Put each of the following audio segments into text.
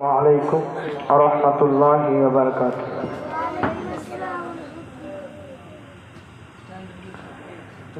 আলাইকুম রহমতুল্লাহ বারকাত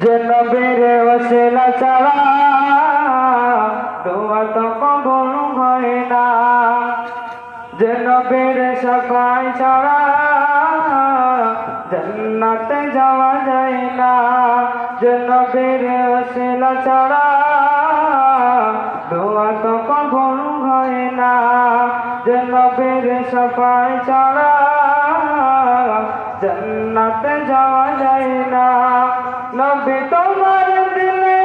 যে নবীর ওসেলা ছাড়া দোয়া তো কবল হয় না। যে নবীর সকাল ছাড়া জান্নাতে যাওয়া যায় না। যে নবীর ছাড়া জান্নাতে যাওয়া যায় না। নবী তোমার দিলে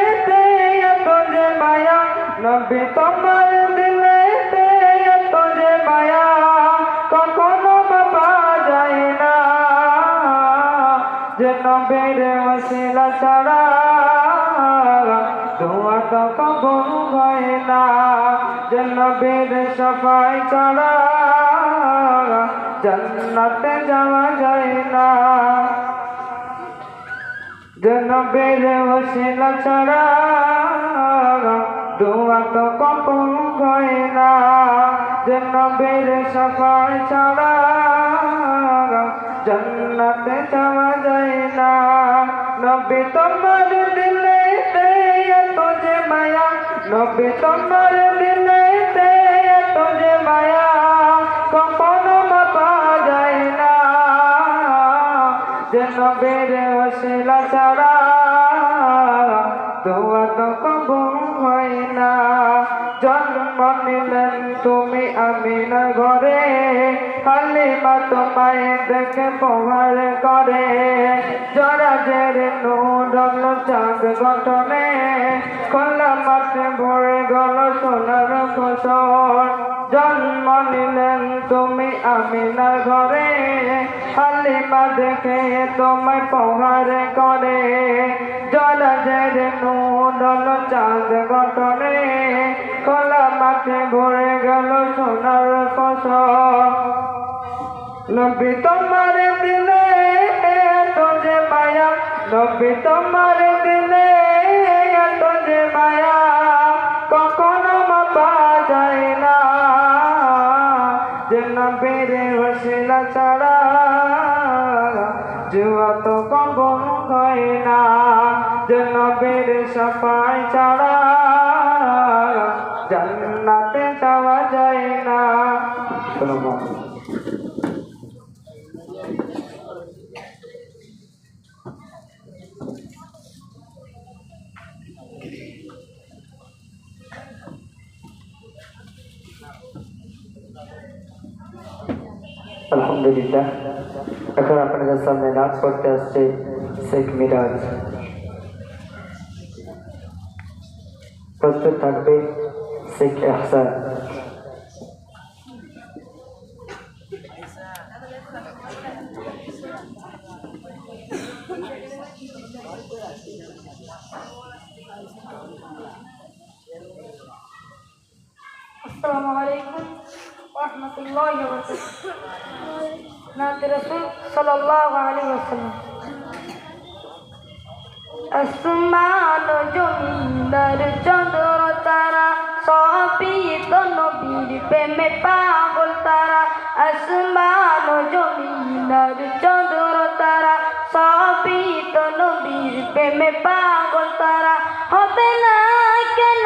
যে মায়া, নবী তোমার দিলে যে মায়া, কখনো বাবা যায় না। যে নবীর ওসিলা ছাড়া দোয়া তো কবুল হয় না। যে নবীর সফাই ছাড়া জান্নাতে যাওয়া যায় না। জনবের ওসিলা ছাড়া দোয়া তো কপন হয় না। জনবের সফাই ছাড়া জন্নতে যাওয়া যায় না। নবী তোমার দিলে তো যে মায়া, নবী তোমার নবের ওসিলা ছাড়া দোয়া তো কবুল হয় না। জন্ম নিলেন তুমি আমি না ঘরে, হালিমা তোমায় দেখে প্রহার করে। জরা জের নুরল চাঁদ গঠনে, খোলা মাঠে ভরে গেল সোনার ফসল। জন্ম নিলেন তুমি আমি না ঘরে হালিমা দেখে তোমায় প্রহার করে। জল জের নুরল চাঁদ গঠনে খোলা মাঠে ভরে গেল সোনার ফসল। নবী তোমার দিলে তোমার জান্নাতে যাওয়া যায় না আলহামদুলিল্লাহ এখন আপনাদের সামনে নাচ করতে আসছে শেখ মিরাজ প্রস্তুত থাকবে سك إحسان. السلام عليكم ورحمة الله وبركاته. نعم، نبي رسول صلى الله عليه وسلم. السمان جندر چندر ترى সবই তো নবীর প্রেমে পাগল তারা, আসমান জমিনার চন্দ্র তারা। সবই তো নবীর প্রেমে পাগল তারা। হবে না কেন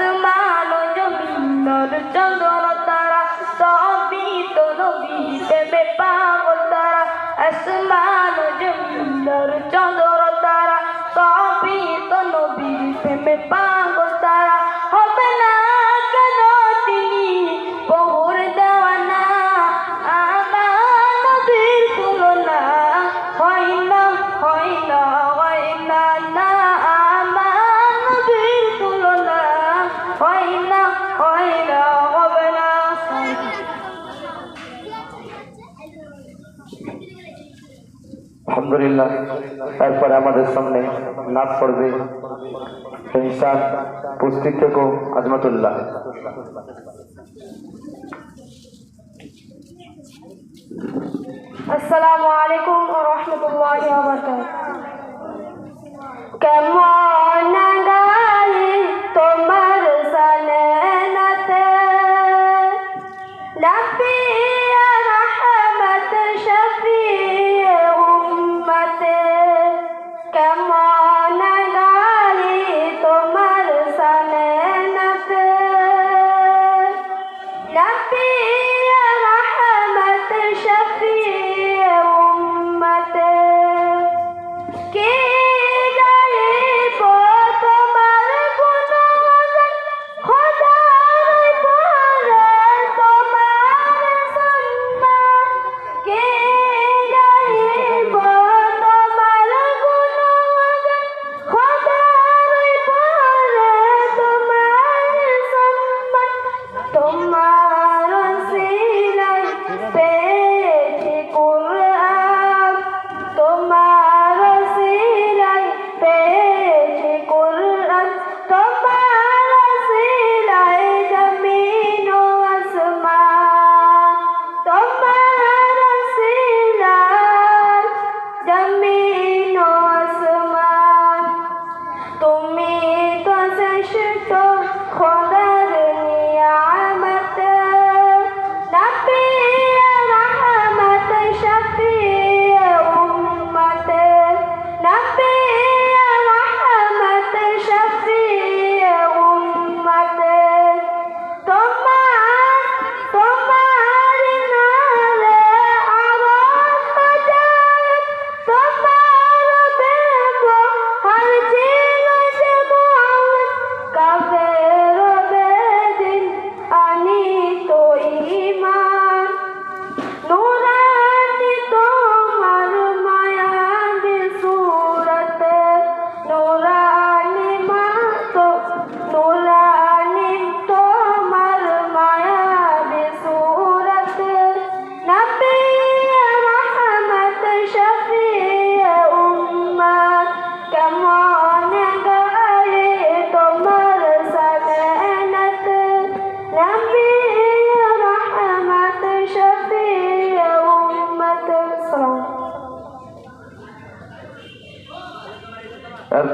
আসমান জমিন নর চন্দ্র তারা সবই তো নবী প্রেমে পাগল তারা। আসমান জমিন আলহামদুলিল্লাহ তারপরে আমাদের সামনে নাচ পড়বে ইনসান পুষ্টি থেকে আজমতুল্লাহ। আসসালামু আলাইকুম ওয়া কেমন?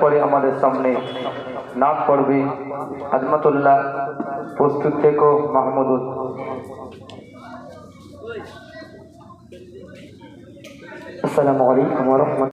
পরে আমাদের সামনে নাক পড়বে আজমতুল্লাহ প্রস্তুত থেকো মাহমুদুল। আসসালামু আলাইকুম